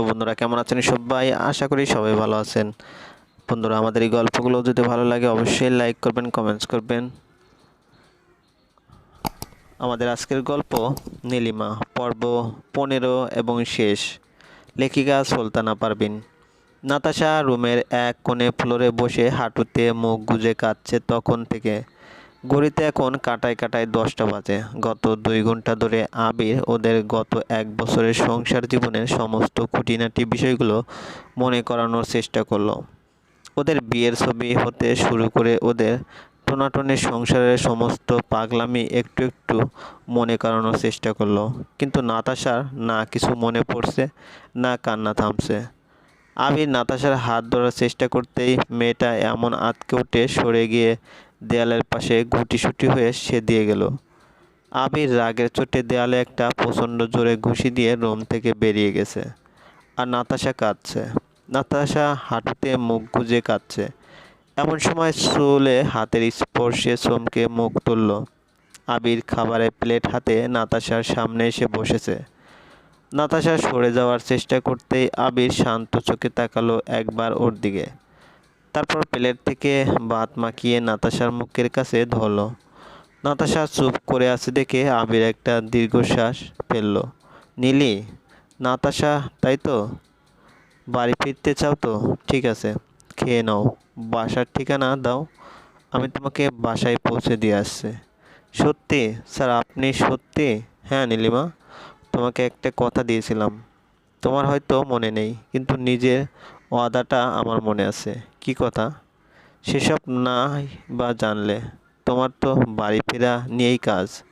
তো বন্ধুরা কেমন আছেন সবাই? আশা করি সবাই ভালো আছেন। বন্ধুরা, আমাদের এই গল্পগুলো যদি ভালো লাগে অবশ্যই লাইক করবেন কমেন্টস করবেন। আমাদের আজকের গল্প নীলিমা, পর্ব পনেরো এবং শেষ। লেখিকা সুলতানা পারবিন নাতাশা রুমের এক কোণে ফ্লোরে বসে হাঁটুতে মুখ গুজে কাঁদছে তখন থেকে। ঘড়িতে এখন কাটায় কাটায় দশটা বাজে। গত দুই ঘণ্টা ধরে আবির ওদের গত এক বছরের সংসার জীবনের সমস্ত খুঁটিনাটি বিষয়গুলো মনে করানোর চেষ্টা করল। ওদের বিয়ের ছবি হতে শুরু করে ওদের টোনাটনের সংসারের সমস্ত পাগলামি একটু একটু মনে করানোর চেষ্টা করল। কিন্তু নাতাশার না কিছু মনে পড়ছে, না কান্না থামছে। আবির নাতাশার হাত ধরার চেষ্টা করতেই মেয়েটা এমন আতকে উঠে সরে গিয়ে দেয়ালের পাশে গুটিসুটি হয়ে সে দিয়ে গেল। আবির রাগের চোটে দেয়ালে একটা প্রচণ্ড জোরে ঘুষি দিয়ে রুম থেকে বেরিয়ে গেছে। আর নাতাশা কাঁদছে। নাতাশা হাঁটুতে মুখ গুজে কাঁদছে। এমন সময় চুলে হাতের স্পর্শে চমকে মুখ তুলল। আবির খাবারের প্লেট হাতে নাতাশার সামনে এসে বসেছে। নাতাশা সরে যাওয়ার চেষ্টা করতেই আবির শান্ত চোখে তাকালো একবার ওর দিকে। তারপর প্লেট থেকে ভাত মাখিয়ে নাতাশার মুখের কাছে ধরলো। নাতাশা চুপ করে আছে দেখে আবির একটা দীর্ঘশ্বাস ফেলল। নীলি, নাতাশা, তাই তো? বাড়ি ফিরতে চাও তো? ঠিক আছে, খেয়ে নাও। বাসার ঠিকানা দাও। আমি তোমাকে বাসায় পৌঁছে দিয়ে আসছি। সত্যি? স্যার, আপনি সত্যি? হ্যাঁ নীলিমা, তোমাকে একটা কথা দিয়েছিলাম। তোমার হয়তো মনে নেই, কিন্তু নিজের ওয়াদাটা আমার মনে আছে। কি কথা? সেসব না বা জানলে তোমার তো বাড়ি ফেরা নিয়েই কাজ।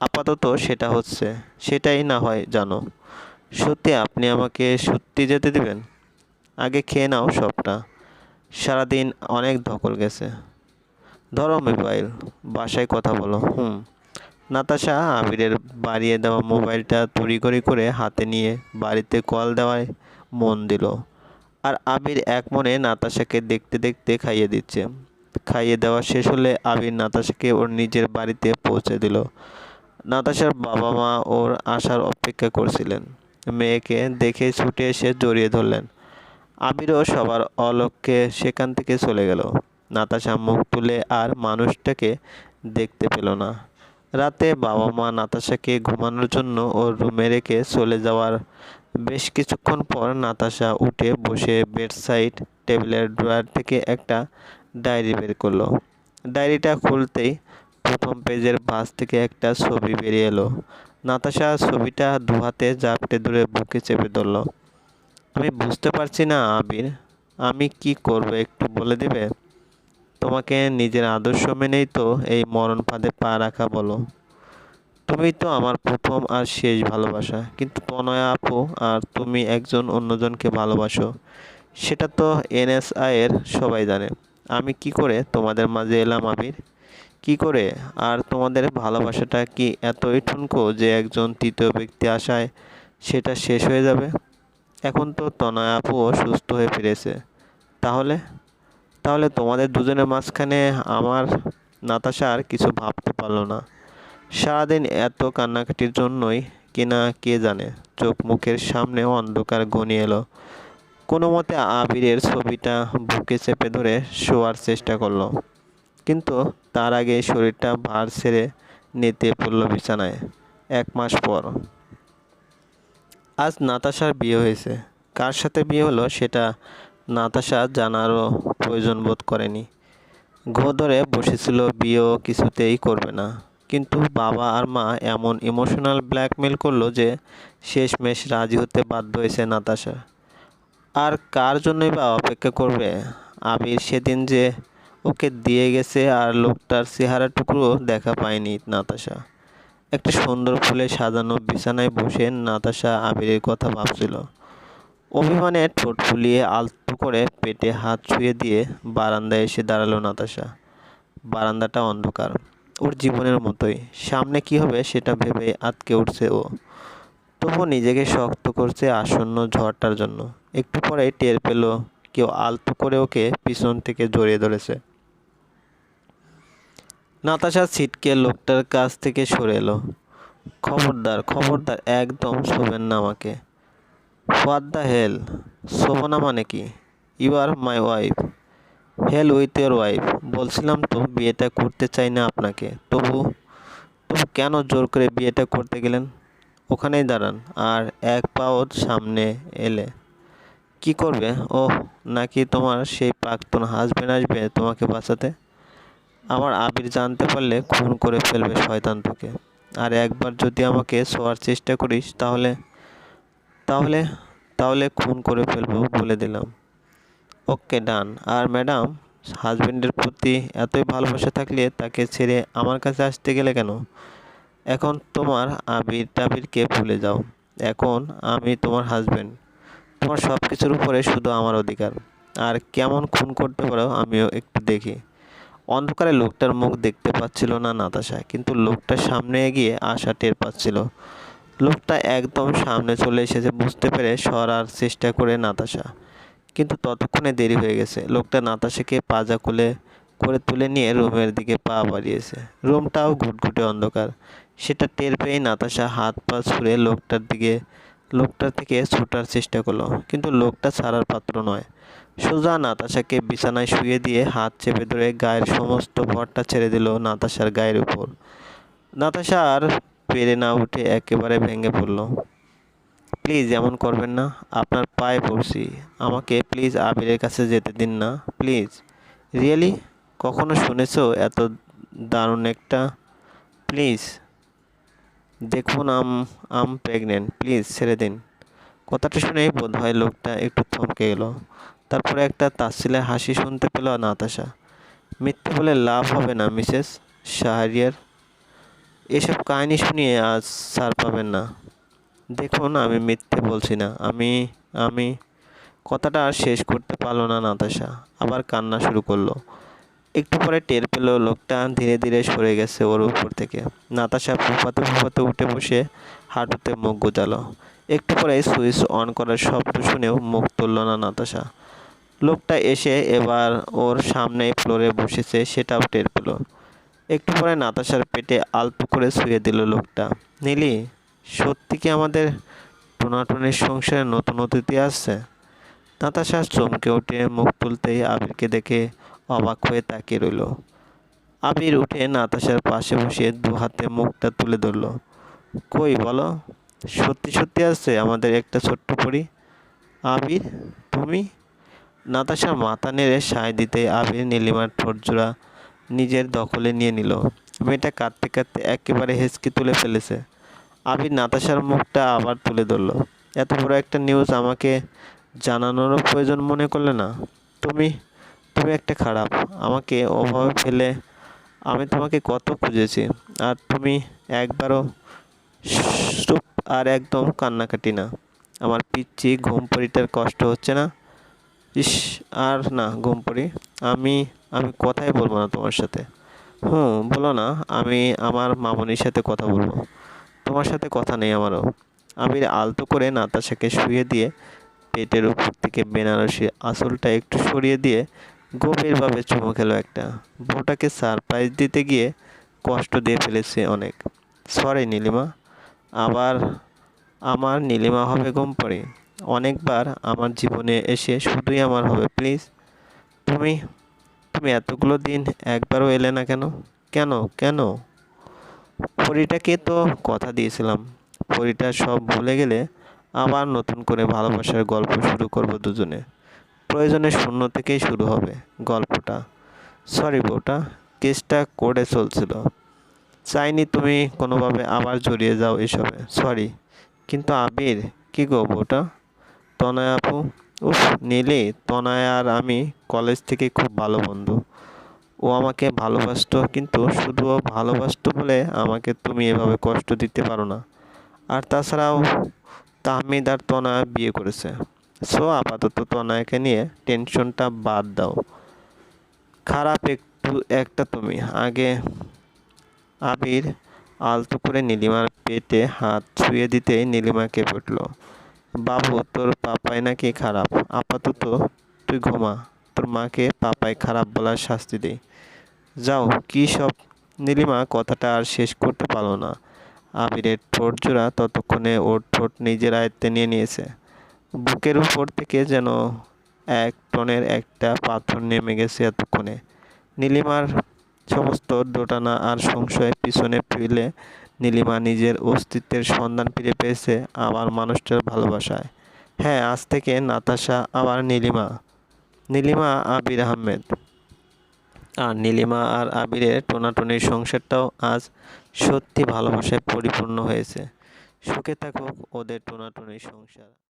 আপাতত সেটা হচ্ছে, সেটাই না হয় জানো। সত্যি আপনি আমাকে সত্যি যেতে দেবেন? আগে খেয়ে নাও সবটা। সারাদিন অনেক ধকল গেছে। ধরো মোবাইল, বাসায় কথা বলো, হুম। নাতাশা আবিরের বাড়িয়ে দেওয়া মোবাইলটা তড়িঘড়ি করে হাতে নিয়ে বাড়িতে কল দেওয়ায় মন দিল। আর আবির এক মনে নাতাশাকে দেখতে দেখতে খাইয়ে দিচ্ছে। খাইয়ে দেওয়া শেষ হলে আবির নাতাশাকে ওর নিজের বাড়িতে পৌঁছে দিল। নাতাশার বাবা মা ওর আসার অপেক্ষা করছিলেন। মেয়েকে দেখে ছুটে এসে জড়িয়ে ধরলেন। আবিরও সবার অলক্ষ্যে সেখান থেকে চলে গেল। নাতাশা মুখ তুলে আর মানুষটাকে দেখতে পেল না। রাতে বাবা মা নাতাশাকে ঘুমানোর জন্য ওর রুমে রেখে চলে যাওয়ার বেশ কিছুক্ষণ পর নাতাশা উঠে বসে বেডসাইড টেবিলের ড্রয়ার থেকে একটা ডায়েরি বের করল। ডায়েরিটা খুলতেই প্রথম পেজের ভাঁজ থেকে একটা ছবি বেরিয়ে এলো। নাতাশা ছবিটা দুহাতে জাপটে ধরে বুকে চেপে ধরল। আমি বুঝতে পারছি না, আবির। আমি কি করব, একটু বলে দিবে? তোমাকে নিজের আদর্শ মেনেই তো এই মরণ ফাঁদে পা রাখা বলো। তুমি তো আমার প্রথম আর শেষ ভালোবাসা। কিন্তু তনয়া আপু আর তুমি একজন অন্যজনকে ভালোবাসো, সেটা তো এনএসআই এর সবাই জানে। আমি কি করে তোমাদের মাঝে এলাম আবির? কি করে? আর তোমাদের ভালোবাসাটা কি এতই ঠুনকো যে একজন তৃতীয় ব্যক্তি আসায় সেটা শেষ হয়ে যাবে? এখন তো তনয় আপুও সুস্থ হয়ে ফিরেছে। তাহলে? তাহলে তোমাদের দুজনের মাঝখানে আমার, নাতাশা আর কিছু ভাবতে পারল না। সারাদিন এত কান্নাকাটির জন্যই কিনা কে জানে, চোখ মুখের সামনে অন্ধকার ঘনিয়ে এলো। কোনো মতে আবিরের ছবিটা বুকে চেপে ধরে শোয়ার চেষ্টা করল। কিন্তু তার আগে শরীরটা ভার ছেড়ে নিতে পড়ল বিছানায়, এক মাস পর। আজ নাতাশার বিয়ে হয়েছে। কার সাথে বিয়ে হলো সেটা নাতাশা জানারও প্রয়োজন বোধ করেনি। ঘো ধরে বসেছিল, বিয়েও কিছুতেই করবে না। কিন্তু বাবা আর মা এমন ইমোশনাল ব্ল্যাকমেল করল যে শেষমেশ রাজি হতে বাধ্য হয়েছে নাতাশা। আর কার জন্যই বা অপেক্ষা করবে? আবির সেদিন যে ওকে দিয়ে গেছে আর লোকটার চেহারাটুকুও দেখা পায়নি নাতাশা। একটা সুন্দর ফুলে সাজানো বিছানায় বসে নাতাশা আবিরের কথা ভাবছিল। অভিমানে ঠোঁট ফুলিয়ে আলতো করে পেটে হাত ছুঁয়ে দিয়ে বারান্দায় এসে দাঁড়াল নাতাশা। বারান্দাটা অন্ধকার। ওর জীবনের মতোই। সামনে কি হবে সেটা ভেবে আটকে উঠছে ও। তবু নিজেকে শক্ত করছে আসন্ন ঝড়টার জন্য। একটু পরে টের পেল কেউ আলতো করে ওকে পিছন থেকে জড়িয়ে ধরেছে। নাতাশা ছিটকে লোকটার কাছ থেকে সরে এলো। খবরদার খবরদার, একদম শোবেন না আমাকে। What the hell? শোভনা মানে কি? You are my wife. Hell with your wife বলছিলাম তো, বিয়েটা করতে চাই না আপনাকে। তবু তবু কেন জোর করে বিয়েটা করতে গেলেন? ওখানেই দাঁড়ান, আর এক পাও সামনে এলে। কি করবে? ওহ, নাকি তোমার সেই প্রাক্তন হাজবেন্ড আসবে তোমাকে বাঁচাতে? আমার আবির জানতে পারলে খুন করে ফেলবে শয়তান তোকে। আর একবার যদি আমাকে শোয়ার চেষ্টা করিস, তাহলে তাহলে তাহলে খুন করে ফেলব বলে দিলাম। ওকে, ডান। আর ম্যাডাম, হাজবেন্ডের প্রতি এতই ভালোবাসা থাকলে তাকে ছেড়ে আমার কাছে আসতে গেলে কেন? এখন তোমার আবির টাবিরকে ভুলে যাও। এখন আমি তোমার হাজবেন্ড। তোমার সব কিছুর উপরে শুধু আমার অধিকার। আর কেমন খুন করতে পারো আমিও একটু দেখি। অন্ধকারে লোকটার মুখ দেখতে পাচ্ছিল না নাতাশা, কিন্তু লোকটার সামনে এগিয়ে আসা টের পাচ্ছিল। লোকটা একদম সামনে চলে এসেছে, বুঝতে পেরে সরার চেষ্টা করে নাতাশা। কিন্তু ততক্ষণে দেরি হয়ে গেছে। লোকটা নাতাশাকে পাজা কোলে করে তুলে নিয়ে রুমের দিকে পা বাড়িয়েছে। রুমটাও ঘুটঘুটে অন্ধকার। সেটা টের পেয়ে নাতাশা হাত পা ছুঁড়ে লোকটার দিকে, লোকটার থেকে ছুটার চেষ্টা করল, কিন্তু লোকটা ছাড়ার পাত্র নয়। সোজা নাতাশাকে বিছানায় শুয়ে দিয়ে হাত চেপে ধরে গায়ের সমস্ত ভরটা ছেড়ে দিল নাতাশার গায়ের উপর। নাতাশা আর পেরে না উঠে একেবারে ভেঙে পড়ল। প্লিজ এমন করবেন না, আপনার পায়ে পড়ছি। আমাকে প্লিজ আবিরের কাছে যেতে দিন না, প্লিজ। রিয়েলি, কখনো শুনেছো এত দারুণ একটা? প্লিজ দেখুন আম আম প্রেগনেন্ট, প্লিজ ছেড়ে দিন। কথাটা শুনেই বোধ হয় লোকটা একটু থমকে গেল। তারপরে একটা তাচ্ছিলে হাসি শুনতে পেল নাতাশা। মিথ্যে বলে লাভ হবে না, মিসেস শাহরিয়ার। এসব কাহিনী শুনিয়ে আজ সার পাবেন না। দেখুন, আমি মিথ্যে বলছি না। আমি আমি কথাটা আর শেষ করতে পারল না নাতাশা। আবার কান্না শুরু করল। একটু পরে টের পেল লোকটা ধীরে ধীরে সরে গেছে ওর উপর থেকে। নাতাশা ফুফাতে ফুফাতে উঠে বসে হাঁটুতে মুখ গুজালো। একটু পরে সুইচ অন করার শব্দ শুনেও মুখ তুলল না নাতাশা। লোকটা এসে এবার ওর সামনে ফ্লোরে বসেছে, সেটাও টের পেল। একটু পরে নাতাশার পেটে আলতো করে শুয়ে দিল লোকটা। নীলি? সত্যি কি আমাদের টোনাটনের সংসারে নতুন অতিথি আসছে? নাতাশা চমকে উঠে মুখ তুলতেই আবিরকে দেখে অবাক হয়ে তাকিয়ে রইল। আবির উঠে নাতাশার পাশে বসে দু হাতে মুখটা তুলে ধরল। কই বলো, সত্যি সত্যি আসছে আমাদের একটা ছোট্ট পরি? আবির, তুমি? নাতাশার মাথা নেড়ে সায় দিতে আবির নীলিমার ঠোঁটজোড়া নিজের দখলে নিয়ে নিল। মেয়েটা কাঁদতে কাঁদতে একেবারে হেঁচকি তুলে ফেলেছে। আবির নাতাশার মুখটা আবার তুলে ধরল। এত বড় একটা নিউজ আমাকে জানানোরও প্রয়োজন মনে করলে না? তুমি তুমি একটা খারাপ। আমাকে অভাবে ফেলে আমি তোমাকে কত খুঁজেছি। আর তুমি একবারও চুপ আর একদম কান্নাকাটি না। আমার পিচ্ছি ঘুম পড়িটার কষ্ট হচ্ছে না? ইস, আর না ঘুম পড়ি আমি আমি কথাই বলব না তোমার সাথে। হুম, বলো না। আমি আমার মামনির সাথে কথা বলব। তোমার সাথে কথা নেই আমারও। আমি আলতো করে নাতাশাকে শুয়ে দিয়ে পেটের উপর থেকে বেনারসি আসলটা একটু সরিয়ে দিয়ে গভীরভাবে চুমু খেলো একটা। বউটাকে সারপ্রাইজ দিতে গিয়ে কষ্ট দিয়ে ফেলেছে অনেক। সরি, নীলিমা। আবার আমার নীলিমা হবে ঘুম পড়ে। অনেকবার আমার জীবনে এসে শুধুই আমার হবে, প্লিজ। তুমি তুমি এতগুলো দিন একবারও এলে না কেন? কেন? কেন? পরিটাকে তো কথা দিয়েছিলাম। পরিটা সব ভুলে গেলে আবার নতুন করে ভালোবাসার গল্প শুরু করব দুজনে। প্রয়োজনে শূন্য থেকেই শুরু হবে গল্পটা। সরি বউটা, কেসটা করে চলছিল। চাইনি তুমি কোনোভাবে আবার জড়িয়ে যাও এসবে। সরি কিন্তু আবির, কী গো বউটা? তনয় আপু? উফ, নীলে, তনয় আর আমি কলেজ থেকে খুব ভালো বন্ধু। ও আমাকে ভালোবাসতো, কিন্তু শুধু ও ভালোবাসতো বলে আমাকে তুমি এভাবে কষ্ট দিতে পারো না। আর তাছাড়াও তাহমিদ আর তনয়া বিয়ে করেছে। সো আপাতত তনয়াকে নিয়ে টেনশনটা বাদ দাও। খারাপ একটু একটা তুমি। আগে আবির আলতো করে নীলিমার পেটে হাত ছুঁয়ে দিতেই নীলিমা কেঁপে উঠল। বাবু, তোর পাপাই নাকি খারাপ? আপাতত তুই ঘুমা। তোর মাকে পাপায় খারাপ বলার শাস্তি দেই। যাও, কী সব? নীলিমা কথাটা আর শেষ করতে পারল না। আবিরের ঠোঁট জোড়া ততক্ষণে ওর ঠোঁট নিজের আয়ত্তে নিয়ে নিয়েছে। বুকের উপর থেকে যেন এক টনের একটা পাথর নেমে গেছে এতক্ষণে। নীলিমার সমস্ত দোটানা আর সংশয় পিছনে ফিরলে নীলিমা নিজের অস্তিত্বের সন্ধান ফিরে পেয়েছে আবার মানুষটার ভালোবাসায়। হ্যাঁ আজ থেকে নাতাশা, আবার নীলিমা। নীলিমা আবির আহমেদ। আর নীলিমা আর আবিরের টোনাটনির সংসারটাও আজ সত্যি ভালোবাসায় পরিপূর্ণ হয়েছে। সুখে থাকুক ওদের টোনাটনির সংসার।